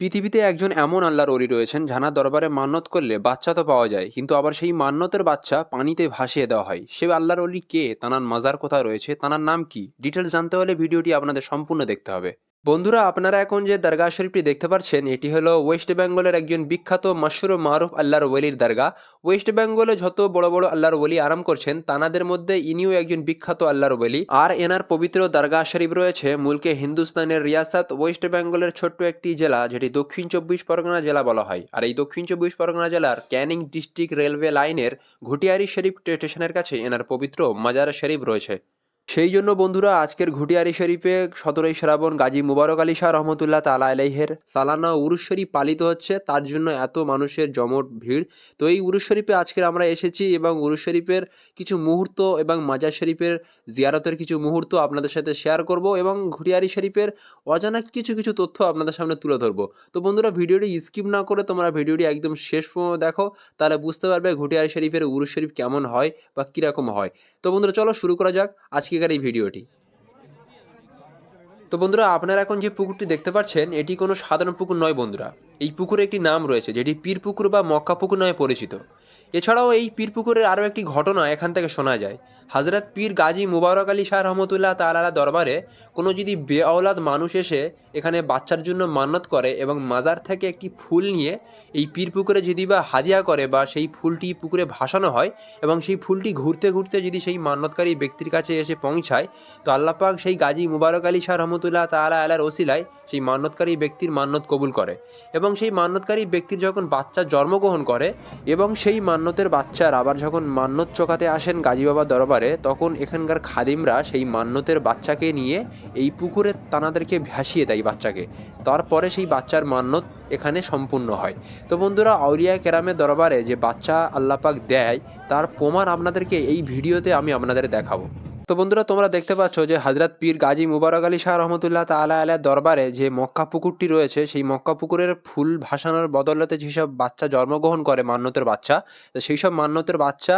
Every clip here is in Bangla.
পৃথিবীতে একজন এমন আল্লাহর অলি রয়েছেন ঝানার দরবারে মান্নত করলে বাচ্চা তো পাওয়া যায়, কিন্তু আবার সেই মান্নতের বাচ্চা পানিতে ভাসিয়ে দেওয়া হয়। সে আল্লাহর অলি কে? তানার মাজার কোথায় রয়েছে? তানার নাম কি? ডিটেলস জানতে হলে ভিডিওটি আপনাদের সম্পূর্ণ দেখতে হবে। বন্ধুরা, আপনারা এখন যে দরগা শরীফটি দেখতে পাচ্ছেন, এটি হলো ওয়েস্ট বেঙ্গলের একজন বিখ্যাত মশহুর মারুফ আল্লাহর ওলির দরগা ওয়েস্ট বেঙ্গলে যত বড় বড় আল্লাহর ওলি আরাম করছেন, তানাদের মধ্যে ইনিও একজন বিখ্যাত আল্লাহর ওলি। আর এনার পবিত্র দরগা শরীফ রয়েছে মুলকে হিন্দুস্তানের রিয়াসাত, ওয়েস্ট বেঙ্গলের ছোট্ট একটি জেলা, যেটি দক্ষিণ চব্বিশ পরগনা জেলা বলা হয়। আর এই দক্ষিণ চব্বিশ পরগনা জেলার ক্যানিং ডিস্ট্রিক্ট রেলওয়ে লাইনের ঘুটিয়ারি শরীফ স্টেশনের কাছে এনার পবিত্র মাজার শরীফ রয়েছে। সেই জন্য বন্ধুরা, আজকের ঘুটিয়ারি শরীফে সতেরোই শ্রাবণ গাজী মুবারক আলী শাহ রহমতুল্লাহ তালা আলাইহের সালানা উরুস শরীফ পালিত হচ্ছে। তার জন্য এত মানুষের জমট ভিড়। তো এই উরুস শরীফে আজকের আমরা এসেছি এবং উরুস শরীফের কিছু মুহূর্ত এবং মাজার শরীফের জিয়ারতের কিছু মুহূর্ত আপনাদের সাথে শেয়ার করব এবং ঘুটিয়ারি শরীফের অজানা কিছু কিছু তথ্য আপনাদের সামনে তুলে ধরবো। তো বন্ধুরা, ভিডিওটি স্কিপ না করে তোমরা ভিডিওটি একদম শেষ পর্যন্ত দেখো, তাহলে বুঝতে পারবে ঘুটিয়ারি শরীফের উরুস শরীফ কেমন হয় বা কীরকম হয়। তো বন্ধুরা, চলো শুরু করা যাক। আজকেকার এই ভিডিওটি। তো বন্ধুরা, আপনারা এখন যে পুকুরটি দেখতে পাচ্ছেন, এটি কোনো সাধারণ পুকুর নয় বন্ধুরা। এই পুকুরে একটি নাম রয়েছে, যেটি পীর পুকুর বা মক্কা পুকুর নামে পরিচিত। এছাড়াও এই পীর পুকুরের আরও একটি ঘটনা এখান থেকে শোনা যায়। হজরত পীর গাজী মুবারক আলী শাহ রহমতুল্লাহ তালারা দরবারে কোনো যদি বেআলাদ মানুষ এসে এখানে বাচ্চার জন্য মান্যত করে এবং মাজার থেকে একটি ফুল নিয়ে এই পীর পুকুরে যদি বা হাদিয়া করে বা সেই ফুলটি পুকুরে ভাসানো হয় এবং সেই ফুলটি ঘুরতে ঘুরতে যদি সেই মান্যতকারী ব্যক্তির কাছে এসে পৌঁছায়, তো আল্লাপাক সেই গাজী মুবারক আলী শাহ রহমতুল্লাহ তালা আলার ওসিলায় সেই মান্যতকারী ব্যক্তির মান্যত কবুল করে এবং সেই মান্যতকারী ব্যক্তির যখন বাচ্চা জন্মগ্রহণ করে এবং সেই মান্যতের বাচ্চার আবার যখন মান্যত চোকাতে আসেন গাজী বাবা দরবারে তখন এখানকার খাদিমরা সেই মান্যতের বাচ্চাকে নিয়ে এই পুকুরে তানাদেরকে ভাসিয়ে দেয় বাচ্চাকে। তারপরে সেই বাচ্চার মান্যত এখানে সম্পূর্ণ হয়। তো বন্ধুরা, আউলিয়া কেরামের দরবারে যে বাচ্চা আল্লাপাক দেয়, তার প্রমাণ আপনাদেরকে এই ভিডিওতে আমি আপনাদের দেখাবো। তো বন্ধুরা, তোমরা দেখতে পাচ্ছ যে হাজরাত পীর গাজী মুবারক আলী শাহ রহমতুল্লাহ তালা আলার দরবারে যে মক্কা পুকুরটি রয়েছে, সেই মক্কা পুকুরের ফুল ভাসানোর বদলতে যেসব বাচ্চা জন্মগ্রহণ করে মান্যতের বাচ্চা, তো সেই সব মান্যতের বাচ্চা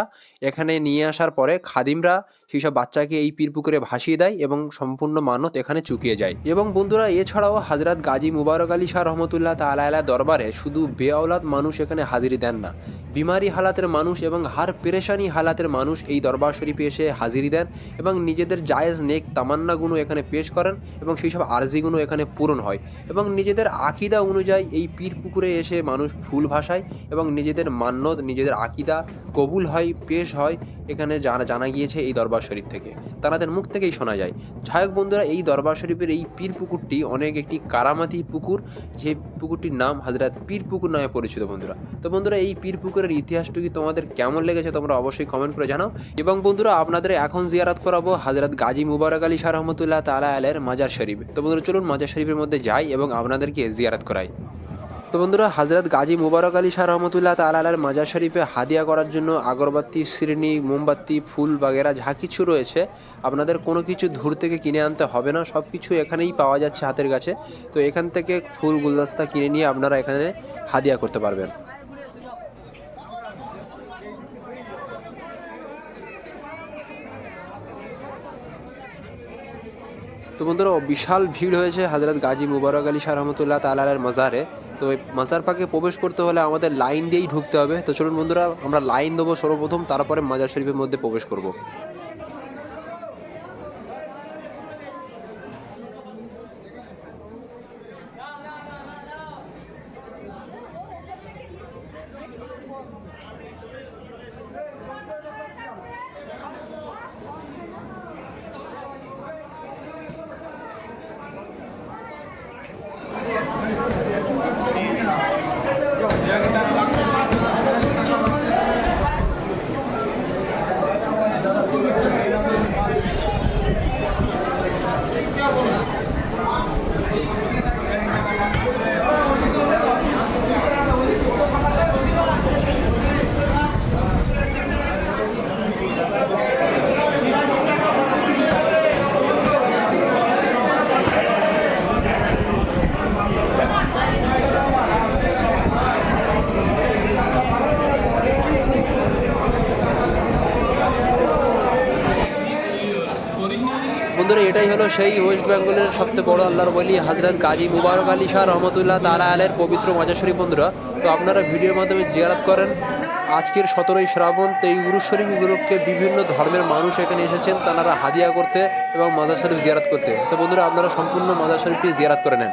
এখানে নিয়ে আসার পরে খাদিমরা সেই সব বাচ্চাকে এই পীর পুকুরে ভাসিয়ে দেয় এবং সম্পূর্ণ মানত এখানে চুকিয়ে যায়। এবং বন্ধুরা, এছাড়াও হজরত গাজী মুবারক আলী শাহ রহমতুল্লাহ তালা দরবারে শুধু বেআলাদ মানুষ এখানে হাজিরি দেন না, বিমারি হালাতের মানুষ এবং হার পেরেশানি হালাতের মানুষ এই দরবার শরীফে এসে হাজিরি দেন এবং নিজেদের জায়েজ নেক তামান্নাগুলো এখানে পেশ করেন এবং সেই সব আর্জিগুলো এখানে পূরণ হয় এবং নিজেদের আকিদা অনুযায়ী এই পীর পুকুরে এসে মানুষ ফুল ভাসায় এবং নিজেদের মান্যত নিজেদের আকিদা কবুল হয়, পেশ হয়, এখানে জানা জানা গিয়েছে এই দরবার শরীফ থেকে। তাদের মুখ থেকেই শোনা যায়। যাই বন্ধুরা, এই দরবার শরীফের এই পীর পুকুরটি অনেক একটি কারামাতি পুকুর। যে পুকুরটির নাম হাজরাত পীর পুকুর নামে পরিচিত বন্ধুরা। তো বন্ধুরা, এই পীর পুকুরের ইতিহাসটুকু তোমাদের কেমন লেগেছে তোমরা অবশ্যই কমেন্ট করে জানাও। এবং বন্ধুরা, আপনাদের এখন জিয়ারাত করাবো হাজরত গাজী মুবারক আলী শাহ রহমতুল্লাহ তালা আলের মাজার শরীফ। তো বন্ধুরা, চলুন মাজার শরীফের মধ্যে যাই এবং আপনাদেরকে জিয়ারাত করাই। তো বন্ধুরা হজরত গাজী মুবারক আলী শাহ রহমতুল্লাহ তালার মাজার শরীফে হাদিয়া করার জন্য আগরবাতি শ্রেণি মোমবাতি, ফুল বাগেরা যা কিছু রয়েছে, আপনাদের কোনো কিছু দূর থেকে কিনে আনতে হবে না সব কিছু এখানেই পাওয়া যাচ্ছে হাতের কাছে। তো এখান থেকে ফুল গুলদস্তা কিনে নিয়ে আপনারা এখানে হাদিয়া করতে পারবেন। তো বন্ধুরা, বিশাল ভিড় হয়েছে হজরত গাজী মুবারক আলী শাহ রহমতুল্লাহ তালার মাজারে। তো এই মাজার পাকে প্রবেশ করতে হলে আমাদের লাইন দিয়েই ঢুকতে হবে। তো চলুন বন্ধুরা, আমরা লাইন দেবো সর্বপ্রথম, তারপরে মাজার শরীফের মধ্যে প্রবেশ করব। এটাই হলো সেই ওয়েস্ট বেঙ্গলের সবচেয়ে বড় আল্লাহর বলি হাজরত গাজী মুবারক আলী শাহ রহমতুল্লাহ তারা আলের পবিত্র মাজাশরী বন্ধুরা, তো আপনারা ভিডিওর মাধ্যমে জিয়ারাত করেন। আজকের সতেরোই শ্রাবণ, তো এই উরুশরী উপলক্ষে বিভিন্ন ধর্মের মানুষ এখানে এসেছেন, তারা হাদিয়া করতে এবং মাজার শরীফ জিয়ারাত করতে। তো বন্ধুরা, আপনারা সম্পূর্ণ মাজার শরীফটি জিয়ারাত করে নেন।